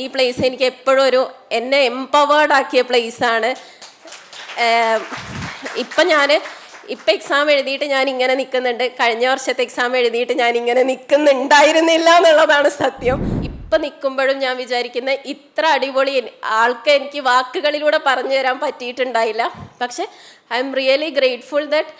ഈ പ്ലേസ് എനിക്ക് എപ്പോഴും ഒരു എന്നെ എംപവേർഡ് ആക്കിയ പ്ലേസ് ആണ്. ഇപ്പം ഞാൻ ഇപ്പം എക്സാം എഴുതിയിട്ട് ഞാൻ ഇങ്ങനെ നിൽക്കുന്നുണ്ട് കഴിഞ്ഞ വർഷത്തെ എക്സാം എഴുതിയിട്ട് ഞാൻ ഇങ്ങനെ നിൽക്കുന്നുണ്ടായിരുന്നില്ല എന്നുള്ളതാണ് സത്യം. ഇപ്പം നിൽക്കുമ്പോഴും ഞാൻ വിചാരിക്കുന്ന ഇത്ര അടിപൊളി ആൾക്ക് എനിക്ക് വാക്കുകളിലൂടെ പറഞ്ഞു തരാൻ പറ്റിയിട്ടുണ്ടായില്ല. പക്ഷെ I M really grateful that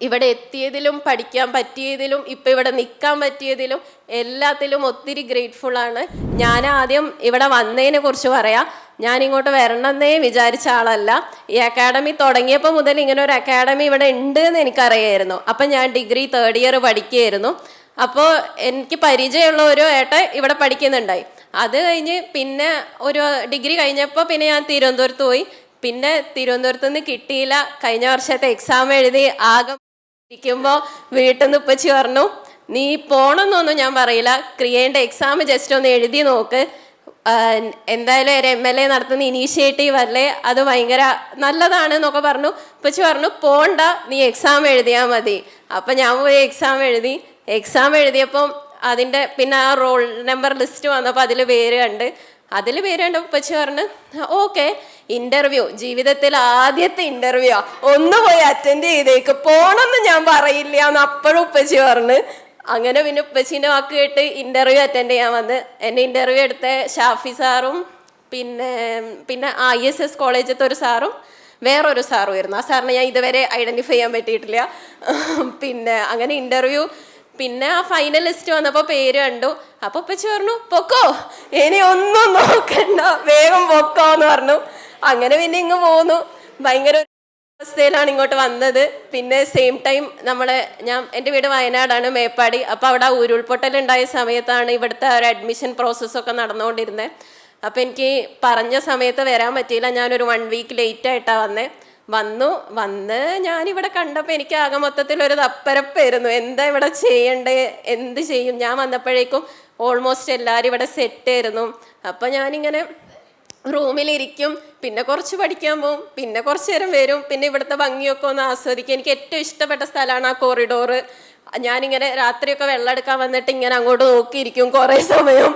ഇവിടെ എത്തിയതിലും പഠിക്കാൻ പറ്റിയതിലും ഇപ്പം ഇവിടെ നിൽക്കാൻ പറ്റിയതിലും എല്ലാത്തിലും ഒത്തിരി ഗ്രേറ്റ്ഫുള്ളാണ് ഞാൻ ആദ്യം ഇവിടെ വന്നതിനെ കുറിച്ച് പറയാം. ഞാൻ ഇങ്ങോട്ട് വരണമെന്നേ വിചാരിച്ച ആളല്ല. ഈ അക്കാഡമി തുടങ്ങിയപ്പോൾ മുതൽ ഇങ്ങനെ ഒരു അക്കാഡമി ഇവിടെ ഉണ്ട് എന്ന് എനിക്കറിയായിരുന്നു. അപ്പം ഞാൻ ഡിഗ്രി തേർഡ് ഇയർ പഠിക്കുകയായിരുന്നു. അപ്പോൾ എനിക്ക് പരിചയമുള്ള ഒരു ഏട്ട ഇവിടെ പഠിക്കുന്നുണ്ടായി. അത് കഴിഞ്ഞ് പിന്നെ ഒരു ഡിഗ്രി കഴിഞ്ഞപ്പോൾ പിന്നെ ഞാൻ തിരുവനന്തപുരത്ത് പോയി. പിന്നെ തിരുവനന്തപുരത്ത് നിന്ന് കിട്ടിയില്ല. കഴിഞ്ഞ വർഷത്തെ എക്സാം എഴുതി ആകെ ഇരിക്കുമ്പോൾ വീട്ടിൽ നിന്ന് ഉപ്പച്ചി പറഞ്ഞു നീ പോണമെന്നൊന്നും ഞാൻ പറയില്ല. ക്രിയേന്റെ എക്സാം ജസ്റ്റ് ഒന്ന് എഴുതി നോക്ക്. എന്തായാലും ഒരു എം എൽ എ നടത്തുന്ന ഇനീഷ്യേറ്റീവ് അല്ലേ? അത് ഭയങ്കര നല്ലതാണ് എന്നൊക്കെ പറഞ്ഞു. ഉപ്പച്ചി പറഞ്ഞു പോണ്ട. നീ എക്സാം എഴുതിയാൽ മതി. അപ്പം ഞാൻ പോയി എക്സാം എഴുതി. എക്സാം എഴുതിയപ്പം അതിന്റെ പിന്നെ ആ റോൾ നമ്പർ ലിസ്റ്റ് വന്നപ്പോൾ അതിൽ പേര് കണ്ട് അതിൽ പേരുണ്ട് ഉപ്പച്ചി പറഞ്ഞു. ഓക്കെ ഇന്റർവ്യൂ ജീവിതത്തിൽ ആദ്യത്തെ ഇന്റർവ്യൂ ഒന്ന് പോയി അറ്റൻഡ് ചെയ്തേക്ക്. പോണെന്ന് ഞാൻ പറയില്ല എന്ന് അപ്പോഴും ഉപ്പച്ചി പറഞ്ഞു. അങ്ങനെ പിന്നെ ഉപ്പച്ചീന്റെ വാക്ക് കേട്ട് ഇന്റർവ്യൂ അറ്റൻഡ് ചെയ്യാൻ വന്ന്. എന്നെ ഇന്റർവ്യൂ എടുത്ത ഷാഫി സാറും പിന്നെ പിന്നെ ഐ എസ് എസ് കോളേജത്തെ ഒരു സാറും വേറൊരു സാറും ആയിരുന്നു. ആ സാറിനെ ഞാൻ ഇതുവരെ ഐഡന്റിഫൈ ചെയ്യാൻ പറ്റിയിട്ടില്ല. പിന്നെ അങ്ങനെ ഇന്റർവ്യൂ പിന്നെ ആ ഫൈനൽ ലിസ്റ്റ് വന്നപ്പോൾ പേര് കണ്ടു. അപ്പൊ ഉപ്പച്ചി പറഞ്ഞു പൊക്കോ ഇനി ഒന്നും നോക്കണ്ട വേഗം പൊക്കോ എന്ന് പറഞ്ഞു. അങ്ങനെ പിന്നെ ഇങ്ങ് പോന്നു. ഭയങ്കര അവസ്ഥയിലാണ് ഇങ്ങോട്ട് വന്നത്. പിന്നെ സെയിം ടൈം നമ്മളെ ഞാൻ എന്റെ വീട് വയനാടാണ് മേപ്പാടി. അപ്പോൾ അവിടെ ഉരുൾപൊട്ടൽ ഉണ്ടായ സമയത്താണ് ഇവിടുത്തെ ഒരു അഡ്മിഷൻ പ്രോസസ്സൊക്കെ നടന്നുകൊണ്ടിരുന്നത്. അപ്പോൾ എനിക്ക് പറഞ്ഞ സമയത്ത് വരാൻ പറ്റിയില്ല. ഞാനൊരു വൺ വീക്ക് ലേറ്റ് ആയിട്ടാണ് വന്നേ. വന്നു. വന്ന് ഞാനിവിടെ കണ്ടപ്പോൾ എനിക്ക് ആകെ മൊത്തത്തിൽ ഒരു തപ്പരപ്പായിരുന്നു. എന്താ ഇവിടെ ചെയ്യണ്ടേ? എന്ത് ചെയ്യും? ഞാൻ വന്നപ്പോഴേക്കും ഓൾമോസ്റ്റ് എല്ലാവരും ഇവിടെ സെറ്റ് ആയിരുന്നു. അപ്പം ഞാനിങ്ങനെ റൂമിലിരിക്കും. പിന്നെ കുറച്ച് പഠിക്കാൻ പോകും പിന്നെ കുറച്ച് നേരം വരും. പിന്നെ ഇവിടുത്തെ ഭംഗിയൊക്കെ ഒന്ന് ആസ്വദിക്കും. എനിക്ക് ഏറ്റവും ഇഷ്ടപ്പെട്ട സ്ഥലമാണ് ആ കോറിഡോറ് ഞാനിങ്ങനെ രാത്രിയൊക്കെ വെള്ളം എടുക്കാൻ വന്നിട്ട് ഇങ്ങനെ അങ്ങോട്ട് നോക്കിയിരിക്കും കുറേ സമയം.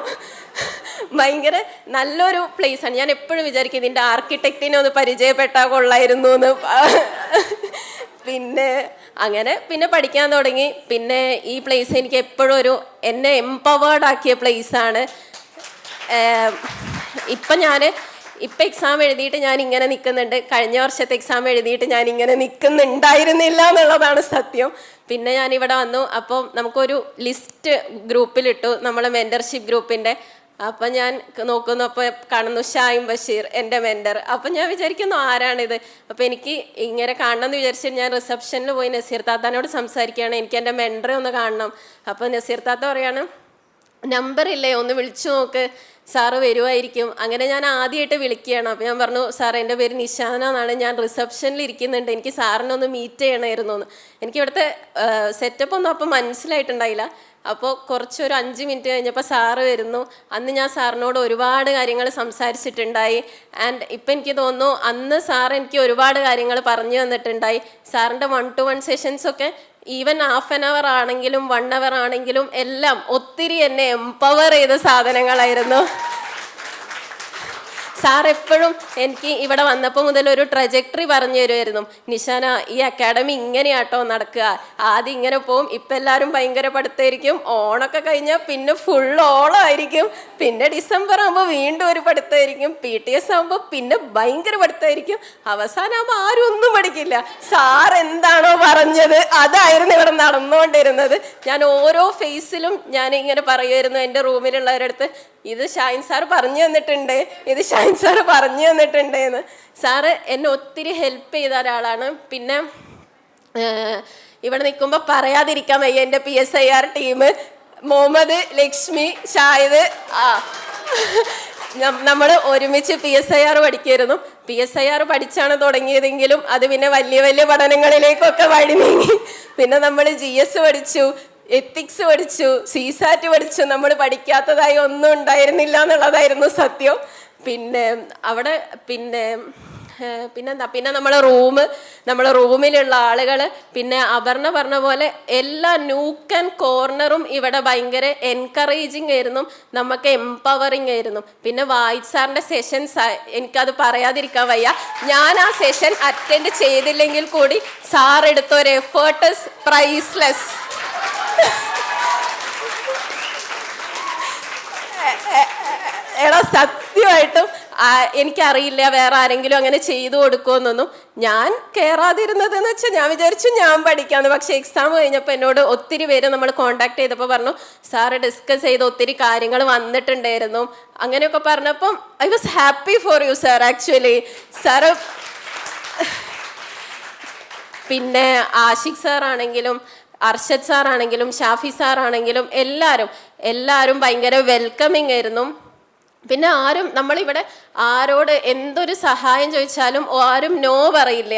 ഭയങ്കര നല്ലൊരു ആണ്. ഞാൻ എപ്പോഴും വിചാരിക്കും ഇതിന്റെ ആർക്കിടെക്റ്റിനെ ഒന്ന് പരിചയപ്പെട്ടാൽ കൊള്ളായിരുന്നു എന്ന് പിന്നെ അങ്ങനെ പിന്നെ പഠിക്കാൻ തുടങ്ങി. പിന്നെ ഈ പ്ലേസ് എനിക്ക് എപ്പോഴും ഒരു എന്നെ എംപവേർഡ് ആക്കിയ ഏം, ഇപ്പം ഞാൻ ഇപ്പം എക്സാം എഴുതിയിട്ട് ഞാൻ ഇങ്ങനെ നിൽക്കുന്നുണ്ട് കഴിഞ്ഞ വർഷത്തെ എക്സാം എഴുതിയിട്ട് ഞാൻ ഇങ്ങനെ നിൽക്കുന്നുണ്ടായിരുന്നില്ല എന്നുള്ളതാണ് സത്യം. പിന്നെ ഞാൻ ഇവിടെ വന്നു. അപ്പം നമുക്കൊരു ലിസ്റ്റ് ഗ്രൂപ്പിലിട്ടു നമ്മളെ മെന്റർഷിപ്പ് ഗ്രൂപ്പിന്റെ അപ്പം ഞാൻ നോക്കുന്നു അപ്പോൾ കാണുന്നു ഷായിം ബഷീർ എന്റെ മെന്റർ അപ്പം ഞാൻ വിചാരിക്കുന്നു ആരാണിത്? അപ്പോൾ എനിക്ക് ഇങ്ങനെ കാണണം എന്ന് വിചാരിച്ചിട്ട് ഞാൻ റിസപ്ഷനിൽ പോയി നസീർ താത്താനോട് സംസാരിക്കുകയാണ്. എനിക്ക് എന്റെ മെന്ററെ ഒന്ന് കാണണം. അപ്പോൾ നസീർ താത്ത പറയാണ് നമ്പർ ഇല്ലേ? ഒന്ന് വിളിച്ചു നോക്ക്. സാറ് വരുമായിരിക്കും അങ്ങനെ ഞാൻ ആദ്യമായിട്ട് വിളിക്കുകയാണ്. അപ്പോൾ ഞാൻ പറഞ്ഞു സാർ എന്റെ പേര് നിശാന എന്നാണ്. ഞാൻ റിസപ്ഷനിൽ ഇരിക്കുന്നുണ്ട്. എനിക്ക് സാറിനെ ഒന്ന് മീറ്റ് ചെയ്യണമായിരുന്നു എന്ന്. എനിക്ക് ഇവിടുത്തെ സെറ്റപ്പ് ഒന്നും അപ്പം മനസ്സിലായിട്ടുണ്ടായില്ല. അപ്പോൾ കുറച്ചൊരു അഞ്ച് മിനിറ്റ് കഴിഞ്ഞപ്പോൾ സാറ് വരുന്നു. അന്ന് ഞാൻ സാറിനോട് ഒരുപാട് കാര്യങ്ങൾ സംസാരിച്ചിട്ടുണ്ടായി. ആൻഡ് ഇപ്പം എനിക്ക് തോന്നുന്നു അന്ന് സാർ എനിക്ക് ഒരുപാട് കാര്യങ്ങൾ പറഞ്ഞു തന്നിട്ടുണ്ടായി. സാറിന്റെ വൺ ടു വൺ സെഷൻസ് ഒക്കെ ഈവൻ ഹാഫ് ആൻ അവർ ആണെങ്കിലും വൺ അവർ ആണെങ്കിലും എല്ലാം ഒത്തിരി എന്നെ എംപവർ ചെയ്ത സാധനങ്ങളായിരുന്നു. സാർ എപ്പോഴും എനിക്ക് ഇവിടെ വന്നപ്പോൾ മുതൽ ഒരു ട്രജക്ടറി പറഞ്ഞു തരുമായിരുന്നു നിഷാന ഈ അക്കാഡമി ഇങ്ങനെയാട്ടോ നടക്കുക. ആദ്യം ഇങ്ങനെ പോവും. ഇപ്പം എല്ലാവരും ഭയങ്കര പഠിത്തമായിരിക്കും. ഓണൊക്കെ കഴിഞ്ഞാൽ പിന്നെ ഫുൾ ഓണമായിരിക്കും പിന്നെ ഡിസംബർ ആകുമ്പോൾ വീണ്ടും ഒരു പഠിത്തമായിരിക്കും. പി ടി എസ് ആകുമ്പോൾ പിന്നെ ഭയങ്കര പഠിത്തമായിരിക്കും. അവസാനമാകുമ്പോൾ ആരും ഒന്നും പഠിക്കില്ല. സാർ എന്താണോ പറഞ്ഞത്? അതായിരുന്നു ഇവിടെ നടന്നുകൊണ്ടിരുന്നത്. ഞാൻ ഓരോ ഫേസിലും ഞാൻ ഇങ്ങനെ പറയുമായിരുന്നു എന്റെ റൂമിലുള്ളവരുടെ അടുത്ത്. ഇത് ഷൈൻ സാർ പറഞ്ഞു തന്നിട്ടുണ്ട്. ഇത് ഷൈൻ സാർ പറഞ്ഞു തന്നിട്ടുണ്ട് എന്ന് സാറ് എന്നെ ഒത്തിരി ഹെൽപ്പ് ചെയ്ത ഒരാളാണ്. പിന്നെ ഇവിടെ നിൽക്കുമ്പോൾ പറയാതിരിക്കാൻ വയ്യ എന്റെ P S I R team Muhammad Lakshmi ഷായത് ആ. നമ്മൾ ഒരുമിച്ച് പി എസ് ഐ ആർ പഠിക്കായിരുന്നു പി എസ് ഐ ആർ പഠിച്ചാണ് തുടങ്ങിയതെങ്കിലും അത് പിന്നെ വലിയ വലിയ പഠനങ്ങളിലേക്കൊക്കെ വഴി നീങ്ങി പിന്നെ നമ്മൾ ജി എസ് പഠിച്ചു. എത്തിക്സ് പഠിച്ചു സിസാറ്റ് പഠിച്ചു നമ്മൾ പഠിക്കാത്തതായി ഒന്നും ഉണ്ടായിരുന്നില്ല എന്നുള്ളതായിരുന്നു സത്യം. പിന്നെ അവിടെ പിന്നെ പിന്നെന്താ? പിന്നെ നമ്മളെ റൂം നമ്മളെ റൂമിലുള്ള ആളുകൾ പിന്നെ അപർണ പറഞ്ഞ പോലെ എല്ലാ നൂക്ക് ആൻഡ് കോർണറും ഇവിടെ ഭയങ്കര എൻകറേജിങ് ആയിരുന്നു. നമുക്ക് എംപവറിങ് ആയിരുന്നു. പിന്നെ വായിച്ച് സാറിന്റെ സെഷൻസ് എനിക്കത് പറയാതിരിക്കാൻ വയ്യ. ഞാൻ ആ സെഷൻ അറ്റൻഡ് ചെയ്തില്ലെങ്കിൽ കൂടി സാർ എടുത്ത ഒരു എഫേർട്ടസ് പ്രൈസ്ലെസ് എടാ സത്യമായിട്ടും എനിക്കറിയില്ല വേറെ ആരെങ്കിലും അങ്ങനെ ചെയ്തു കൊടുക്കുമെന്നൊന്നും ഞാൻ കയറാതിരുന്നത് എന്ന് വെച്ചാൽ ഞാൻ വിചാരിച്ചു ഞാൻ പഠിക്കാമെന്ന് പക്ഷെ എക്സാം കഴിഞ്ഞപ്പോൾ എന്നോട് ഒത്തിരി പേര് നമ്മൾ കോണ്ടാക്ട് ചെയ്തപ്പോൾ പറഞ്ഞു സാറ് ഡിസ്കസ് ചെയ്ത് ഒത്തിരി കാര്യങ്ങൾ വന്നിട്ടുണ്ടായിരുന്നു. അങ്ങനെയൊക്കെ പറഞ്ഞപ്പം I was happy for you sir actually sir പിന്നെ ആഷിഖ് സാർ ആണെങ്കിലും അർഷദ് സാർ ആണെങ്കിലും ഷാഫി സാർ ആണെങ്കിലും എല്ലാവരും എല്ലാവരും ഭയങ്കര വെൽക്കമിങ് ആയിരുന്നു. പിന്നെ ആരും നമ്മളിവിടെ ആരോട് എന്തൊരു സഹായം ചോദിച്ചാലും ആരും നോ പറയില്ല.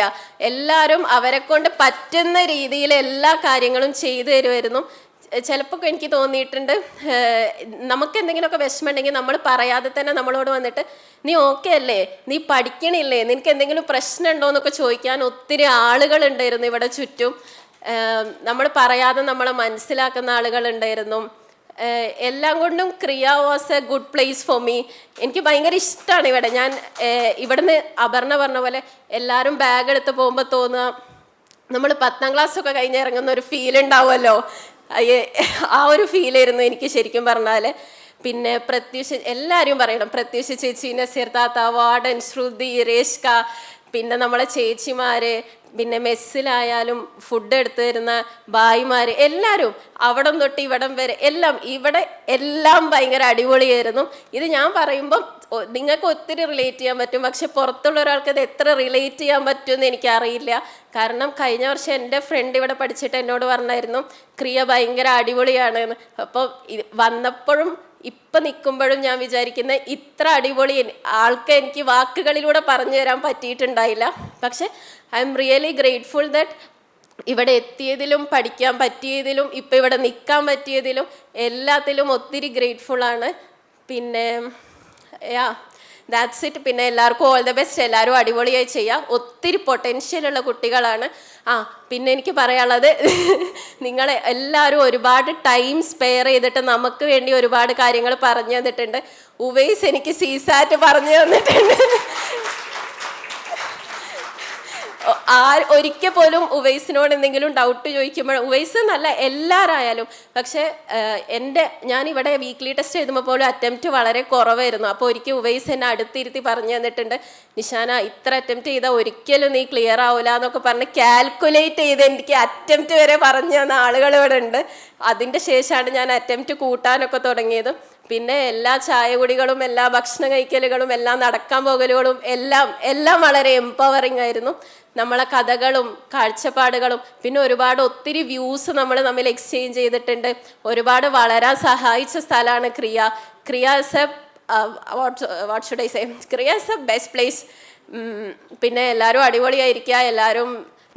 എല്ലാവരും അവരെ കൊണ്ട് പറ്റുന്ന രീതിയിൽ എല്ലാ കാര്യങ്ങളും ചെയ്തു തരുമായിരുന്നു. ചിലപ്പോൾ എനിക്ക് തോന്നിയിട്ടുണ്ട് നമുക്ക് എന്തെങ്കിലുമൊക്കെ വിഷമം ഉണ്ടെങ്കിൽ നമ്മൾ പറയാതെ തന്നെ നമ്മളോട് വന്നിട്ട് നീ ഓക്കെ അല്ലേ? നീ പഠിക്കണില്ലേ? നിനക്ക് എന്തെങ്കിലും പ്രശ്നമുണ്ടോ? എന്നൊക്കെ ചോദിക്കാൻ ഒത്തിരി ആളുകൾ ഉണ്ടായിരുന്നു ഇവിടെ ചുറ്റും. നമ്മൾ പറയാതെ നമ്മളെ മനസ്സിലാക്കുന്ന ആളുകൾ ഉണ്ടായിരുന്നു എല്ലാം കൊണ്ടും Kriya was a good place for me എനിക്ക് ഭയങ്കര ഇഷ്ടമാണ് ഇവിടെ. ഞാൻ ഇവിടുന്ന് അപർണ പറഞ്ഞ പോലെ എല്ലാവരും ബാഗ് എടുത്ത് പോകുമ്പോൾ തോന്നുക നമ്മൾ പത്താം ക്ലാസ് ഒക്കെ കഴിഞ്ഞ് ഇറങ്ങുന്ന ഒരു ഫീൽ ഉണ്ടാവുമല്ലോ. ആ ഒരു ഫീലായിരുന്നു എനിക്ക് ശരിക്കും പറഞ്ഞാൽ പിന്നെ പ്രത്യൂഷ എല്ലാവരും പറയണം ചേച്ചി നസീർ താത്ത വാർഡൻ ശ്രുതി രേഷ്ക പിന്നെ നമ്മളെ ചേച്ചിമാര് പിന്നെ മെസ്സിലായാലും ഫുഡ് എടുത്തു തരുന്ന ഭായിമാര് എല്ലാവരും അവിടം തൊട്ട് ഇവിടം വരെ എല്ലാം ഇവിടെ എല്ലാം ഭയങ്കര അടിപൊളിയായിരുന്നു. ഇത് ഞാൻ പറയുമ്പം നിങ്ങൾക്ക് ഒത്തിരി റിലേറ്റ് ചെയ്യാൻ പറ്റും. പക്ഷെ പുറത്തുള്ള ഒരാൾക്ക് ഇത് എത്ര റിലേറ്റ് ചെയ്യാൻ പറ്റുമെന്ന് എനിക്കറിയില്ല. കാരണം കഴിഞ്ഞ വർഷം എന്റെ ഫ്രണ്ട് ഇവിടെ പഠിച്ചിട്ട് എന്നോട് പറഞ്ഞായിരുന്നു ക്രിയ ഭയങ്കര അടിപൊളിയാണ് അപ്പോൾ വന്നപ്പോഴും ഇപ്പം നിൽക്കുമ്പോഴും ഞാൻ വിചാരിക്കുന്ന ഇത്ര അടിപൊളി ആൾക്ക് എനിക്ക് വാക്കുകളിലൂടെ പറഞ്ഞു തരാൻ പറ്റിയിട്ടുണ്ടായില്ല. പക്ഷെ I M really grateful that ഇവിടെ എത്തിയതിലും പഠിക്കാൻ പറ്റിയതിലും ഇപ്പം ഇവിടെ നിൽക്കാൻ പറ്റിയതിലും എല്ലാത്തിലും ഒത്തിരി ഗ്രേറ്റ്ഫുൾ ആണ്. പിന്നെ യാ ദാറ്റ്സ് ഇറ്റ് പിന്നെ എല്ലാവർക്കും ഓൾ ദ ബെസ്റ്റ് എല്ലാവരും അടിപൊളിയായി ചെയ്യുക ഒത്തിരി പൊട്ടൻഷ്യൽ ഉള്ള കുട്ടികളാണ്. ആ പിന്നെ എനിക്ക് പറയാനുള്ളത് നിങ്ങൾ എല്ലാവരും ഒരുപാട് ടൈം സ്പെയർ ചെയ്തിട്ട് നമുക്ക് വേണ്ടി ഒരുപാട് കാര്യങ്ങൾ പറഞ്ഞു തന്നിട്ടുണ്ട്. ഉവൈസ് എനിക്ക് സീസാറ്റ് പറഞ്ഞു തന്നിട്ടുണ്ട്. ആ ഒരിക്കൽ പോലും ഉവൈസിനോട് എന്തെങ്കിലും ഡൗട്ട് ചോദിക്കുമ്പോൾ ഉവൈസ് നല്ല എല്ലാവരായാലും പക്ഷേ എന്റെ ഞാൻ ഇവിടെ വീക്ക്ലി ടെസ്റ്റ് എഴുതുമ്പോൾ പോലും അറ്റംപ്റ്റ് വളരെ കുറവായിരുന്നു. അപ്പോൾ ഒരിക്കൽ ഉവൈസ് എന്നെ അടുത്തിരുത്തി പറഞ്ഞു തന്നിട്ടുണ്ട് നിഷാന ഇത്ര അറ്റംപ്റ്റ് ചെയ്താൽ ഒരിക്കലും നീ ക്ലിയർ ആവില്ല എന്നൊക്കെ പറഞ്ഞ് കാൽക്കുലേറ്റ് ചെയ്ത് എനിക്ക് അറ്റംപ്റ്റ് വരെ പറഞ്ഞു തന്ന ആളുകൾ ഇവിടെ ഉണ്ട്. അതിന്റെ ശേഷമാണ് ഞാൻ അറ്റംപ്റ്റ് കൂട്ടാനൊക്കെ തുടങ്ങിയത്. പിന്നെ എല്ലാ ചായ കുടികളും എല്ലാ ഭക്ഷണം കഴിക്കലുകളും എല്ലാ നടക്കാൻ പോകലുകളും എല്ലാം എല്ലാം വളരെ എംപവറിങ് ആയിരുന്നു. നമ്മളെ കഥകളും കാഴ്ചപ്പാടുകളും പിന്നെ ഒരുപാട് ഒത്തിരി വ്യൂസ് നമ്മൾ തമ്മിൽ എക്സ്ചേഞ്ച് ചെയ്തിട്ടുണ്ട്. ഒരുപാട് വളരാൻ സഹായിച്ച സ്ഥലമാണ് Kriya. Kriya is a what should I say Kriya is a best place പിന്നെ എല്ലാവരും അടിപൊളിയായിരിക്കുക എല്ലാവരും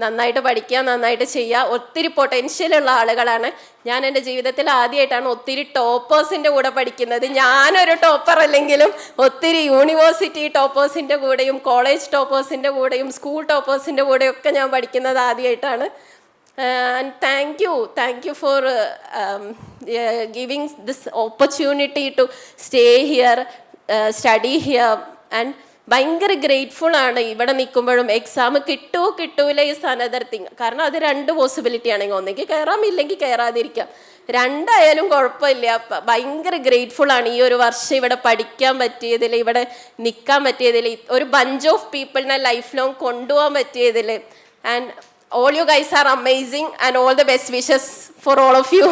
നന്നായിട്ട് പഠിക്കുക നന്നായിട്ട് ചെയ്യുക. ഒത്തിരി പൊട്ടൻഷ്യൽ ഉള്ള ആളുകളാണ്. ഞാൻ എന്റെ ജീവിതത്തിൽ ആദ്യമായിട്ടാണ് ഒത്തിരി ടോപ്പേഴ്സിന്റെ കൂടെ പഠിക്കുന്നത്. ഞാനൊരു ടോപ്പർ അല്ലെങ്കിലും ഒത്തിരി യൂണിവേഴ്സിറ്റി ടോപ്പേഴ്സിന്റെ കൂടെയും കോളേജ് ടോപ്പേഴ്സിന്റെ കൂടെയും സ്കൂൾ ടോപ്പേഴ്സിന്റെ കൂടെയൊക്കെ ഞാൻ പഠിക്കുന്നത് ആദ്യമായിട്ടാണ് and thank you thank you for giving this opportunity to stay here study here and ഭയങ്കര ഗ്രേറ്റ്ഫുൾ ആണ് ഇവിടെ നിൽക്കുമ്പോഴും. എക്സാം കിട്ടുമോ കിട്ടൂല ഈ അനദർ തിങ് കാരണം അത് രണ്ട് പോസിബിലിറ്റി ആണെങ്കിൽ ഒന്നെങ്കിൽ കയറാം ഇല്ലെങ്കിൽ കയറാതിരിക്കാം രണ്ടായാലും കുഴപ്പമില്ല. ഭയങ്കര ഗ്രേറ്റ്ഫുൾ ആണ്. ഈ ഒരു വർഷം ഇവിടെ പഠിക്കാൻ പറ്റിയതിൽ ഇവിടെ നിൽക്കാൻ പറ്റിയതിൽ ഒരു ബഞ്ച് ഓഫ് പീപ്പിളിനെ ലൈഫ് ലോങ് കൊണ്ടുപോകാൻ പറ്റിയതിൽ. And all you guys are amazing and all the best wishes for all of you